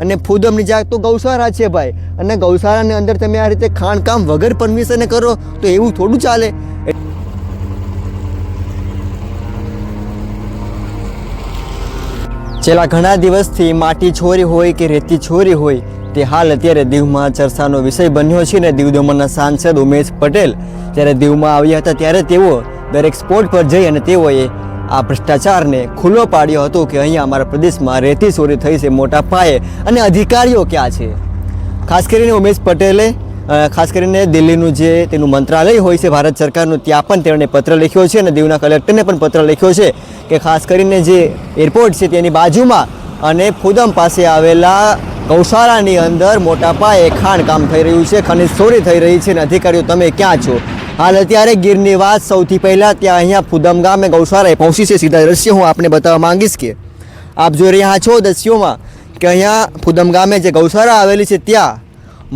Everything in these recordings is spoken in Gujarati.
અને ફૂદમની જાત તો ગૌશાળા છે ભાઈ. અને ગૌશાળાની અંદર તમે આ રીતે ખાણકામ વગર પરમિશને કરો, તો એવું થોડું ચાલે. છેલ્લા ઘણા દિવસથી માટી છોરી હોય કે રેતી છોરી હોય, તે હાલ અત્યારે દીવમાં ચર્ચાનો વિષય બન્યો છે ને દીવ દમણના સાંસદ ઉમેશ પટેલ. જ્યારે દીવમાં આવ્યા હતા ત્યારે તેઓ દરેક સ્પોટ પર જઈ અને તેઓએ આ ભ્રષ્ટાચારને ખુલ્લો પાડ્યો હતો કે અહીંયા અમારા પ્રદેશમાં રેતી ચોરી થઈ છે, મોટા પાયે. અને અધિકારીઓ ક્યાં છે? ખાસ કરીને ઉમેશ પટેલે ખાસ કરીને દિલ્હીનું જે તેનું મંત્રાલય હોય છે, ભારત સરકારનું, ત્યાં પણ તેમણે પત્ર લખ્યો છે અને દીવના કલેક્ટરને પણ પત્ર લખ્યો છે કે ખાસ કરીને જે એરપોર્ટ છે તેની બાજુમાં અને ફુદમ પાસે આવેલા ગૌશાળાની અંદર મોટા પાયે ખાણકામ થઈ રહ્યું છે, ખનિજ ચોરી થઈ રહી છે અને અધિકારીઓ, તમે ક્યાં છો? હાલ અત્યારે ગીરની વાત સૌથી પહેલાં ત્યાં અહીંયા ફુદમ ગામે ગૌશાળાએ પહોંચી છે. સીધા દ્રશ્ય હું આપને બતાવવા માંગીશ કે આપ જોઈ રહ્યા છો દ્રશ્યોમાં કે અહીંયા ફુદમ ગામે જે ગૌશાળા આવેલી છે, ત્યાં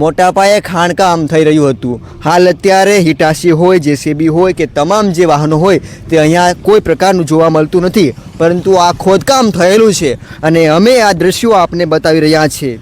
મોટા પાયે ખાણકામ થઈ રહ્યું હતું. હાલ અત્યારે હિટાશી હોય, જેસીબી હોય કે તમામ જે વાહનો હોય, તે અહીંયા કોઈ પ્રકારનું જોવા મળતું નથી. પરંતુ આ ખોદકામ થયેલું છે અને અમે આ દ્રશ્યો આપને બતાવી રહ્યા છીએ.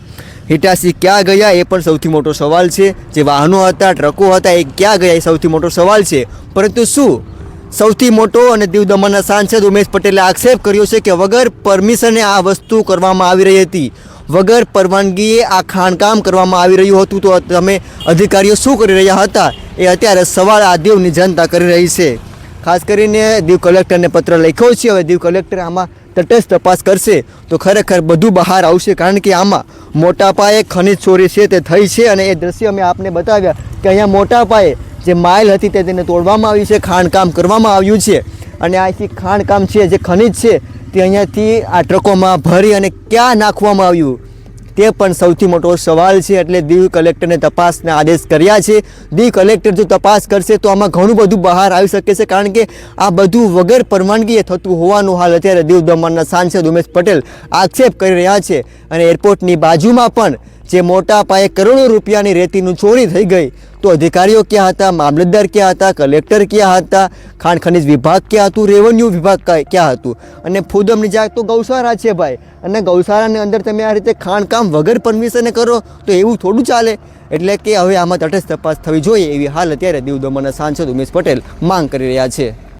હિટાસી ક્યાં ગયા એ પણ સૌથી મોટો સવાલ છે. જે વાહનો હતા, ટ્રકો હતા, એ ક્યાં ગયા એ સૌથી મોટો સવાલ છે. પરંતુ શું? સૌથી મોટો અને દીવ દમણના સાંસદ ઉમેશ પટેલે આક્ષેપ કર્યો છે કે વગર પરમિશને આ વસ્તુ કરવામાં આવી રહી હતી. વગર પરવાનગીએ આ ખાણકામ કરવામાં આવી રહ્યું હતું તો તમે અધિકારીઓ શું કરી રહ્યા હતા? એ અત્યારે સવાલ આ દીવની જનતા કરી રહી છે. ખાસ કરીને દીવ કલેક્ટરને પત્ર લખ્યો છે. હવે દીવ કલેક્ટર આમાં તટસ્થ તપાસ કરશે. તો ખરેખર બધું બહાર આવશે કારણ કે આમાં મોટા પાયે ખનિજ ચોરી છે તે થઈ છે અને એ દ્રશ્ય અમે આપને બતાવ્યા કે અહીંયા મોટા પાયે જે માઇલ હતી તે તેને તોડવામાં આવી છે, ખાણકામ કરવામાં આવ્યું છે. અને અહીંથી ખાણકામ છે, જે ખનિજ છે, તે અહીંયાથી આ ટ્રકોમાં ભરી અને ક્યાં નાખવામાં આવ્યું? તે પણ સૌથી મોટો સવાલ છે, એટલે દીવ કલેક્ટરને તપાસના આદેશ કર્યા છે. દીવ કલેક્ટર જો તપાસ કરશે, તો આમાં ઘણું બધું બહાર આવી શકે છે, કારણ કે આ બધું વગર પરવાનગીએ થતું હોવાનું હાલ અત્યારે દીવ દમણના સાંસદ ઉમેશ પટેલ આક્ષેપ કરી રહ્યા છે. અને એરપોર્ટની બાજુમાં પણ જે મોટા પાયે કરોડો રૂપિયાની રેતીનું ચોરી થઈ ગઈ, તો અધિકારીઓ ક્યાં હતા, મામલતદાર ક્યાં હતા, કલેક્ટર ક્યાં હતા, ખાણ ખનિજ વિભાગ ક્યાં હતું, રેવન્યુ વિભાગ ક્યાં હતું? અને ફૂદમની જાત તો ગૌશાળા છે ભાઈ. અને ગૌશાળાની અંદર તમે આ રીતે ખાણકામ વગર પરમિશને કરો, તો એવું થોડું ચાલે. એટલે કે હવે આમાં તટસ્થ તપાસ થવી જોઈએ એવી હાલ અત્યારે દીવ દમણના સાંસદ ઉમેશ પટેલ માંગ કરી રહ્યા છે.